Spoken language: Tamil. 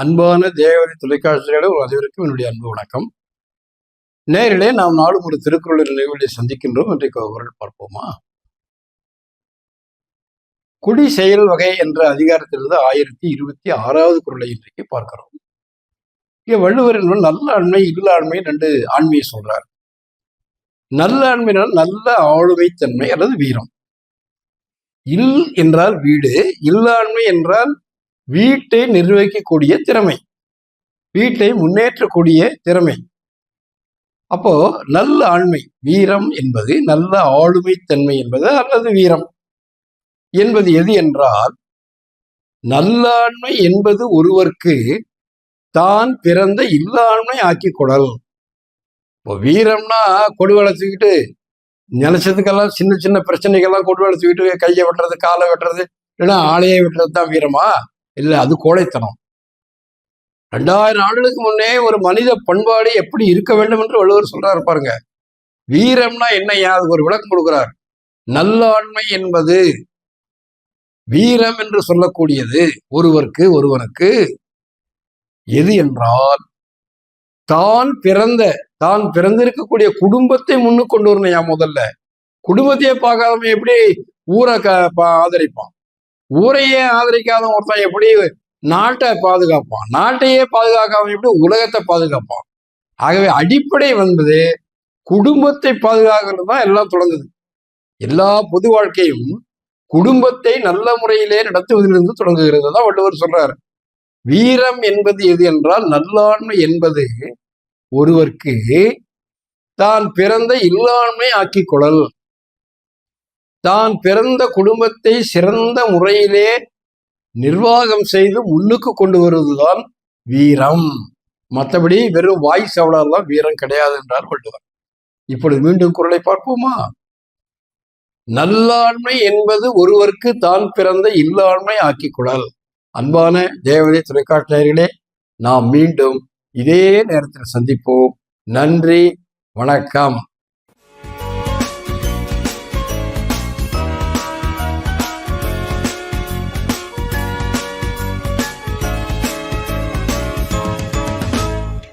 அன்பான தேவதி தொலைக்காட்சிகளே ஒரு அனைவருக்கும் என்னுடைய அன்பு வணக்கம். நேரிலே நாம் நாளும் ஒரு திருக்குறள் நினைவுகளை சந்திக்கின்றோம். இன்றைக்கு குரல் பார்ப்போமா? குடி செயல் வகை என்ற அதிகாரத்திலிருந்து ஆயிரத்தி இருபத்தி ஆறாவது குரலை இன்றைக்கு பார்க்கிறோம். இங்கே வள்ளுவர் என்பது நல்ல ஆண்மை இல்லாண்மை ரெண்டு ஆண்மையை சொல்றார். நல்ல ஆண்மையினால் நல்ல ஆளுமைத்தன்மை அல்லது வீரம். இல் என்றால் வீடு இல்லாண்மை என்றால் வீட்டை நிர்வகிக்கக்கூடிய திறமை. வீட்டை முன்னேற்றக்கூடிய திறமை. அப்போ நல்ல ஆண்மை வீரம் என்பது நல்ல ஆளுமை தன்மை என்பது அல்லது வீரம். என்பது எது என்றால் நல்லாண்மை என்பது ஒருவருக்கு தான் பிறந்த இல்லாண்மை ஆக்கி கொடல். இப்போ வீரம்னா கொடு வளர்த்துக்கிட்டு நினைச்சதுக்கெல்லாம் சின்ன சின்ன பிரச்சனைகள்லாம் கொடு வளர்த்துக்கிட்டு கையை வெட்டுறது காலை வெட்டுறது இல்லைன்னா ஆலையை வெட்டுறது தான் வீரமா? இல்லை அது கோழைத்தனம். ரெண்டாயிரம் ஆண்டுகளுக்கு முன்னே ஒரு மனித பண்பாடு எப்படி இருக்க வேண்டும் என்று வள்ளுவர் சொல்றாரு பாருங்க. வீரம்னா என்னையா அதுக்கு ஒரு விளக்கம் கொடுக்கிறார். நல்லாண்மை என்பது வீரம் என்று சொல்லக்கூடியது ஒருவருக்கு ஒருவனுக்கு. எது என்றால் தான் பிறந்த தான் பிறந்திருக்கக்கூடிய குடும்பத்தை முன்னுக்கு கொண்டு வரணையா முதல்ல. குடும்பத்தையே பார்க்காதவன் எப்படி ஊரை க பா- ஆதரிப்பான்? ஊரையே ஆதரிக்காத ஒருத்தன் எப்படி நாட்டை பாதுகாப்பான்? நாட்டையே பாதுகாக்காம எப்படி உலகத்தை பாதுகாப்பான்? ஆகவே அடிப்படை வந்தது குடும்பத்தை பாதுகாக்கிறது தான் எல்லாம் தொடங்குது. எல்லா பொது வாழ்க்கையும் குடும்பத்தை நல்ல முறையிலே நடத்துவதிலிருந்து தொடங்குகிறது தான் வள்ளுவர் சொல்றார். வீரம் என்பது எது என்றால் நல்லாண்மை என்பது ஒருவருக்கு தான் பிறந்த இல்லாண்மை ஆக்கிக் கொள்ளல். தான் பிறந்த குடும்பத்தை சிறந்த முறையிலே நிர்வாகம் செய்து முன்னுக்கு கொண்டு வருவதுதான் வீரம். மற்றபடி வெறும் வாய் சவடாலாம் வீரம் கிடையாது என்றார் வள்ளுவர் இப்பொழுது மீண்டும் குரலை பார்ப்போமா? நல்லாண்மை என்பது ஒருவருக்கு தான் பிறந்த இல்லாண்மை ஆக்கிக்கொள்ளல் அன்பான தேவதை தொலைக்காட்சியர்களே நாம் மீண்டும் இதே நேரத்தில் சந்திப்போம். நன்றி வணக்கம்.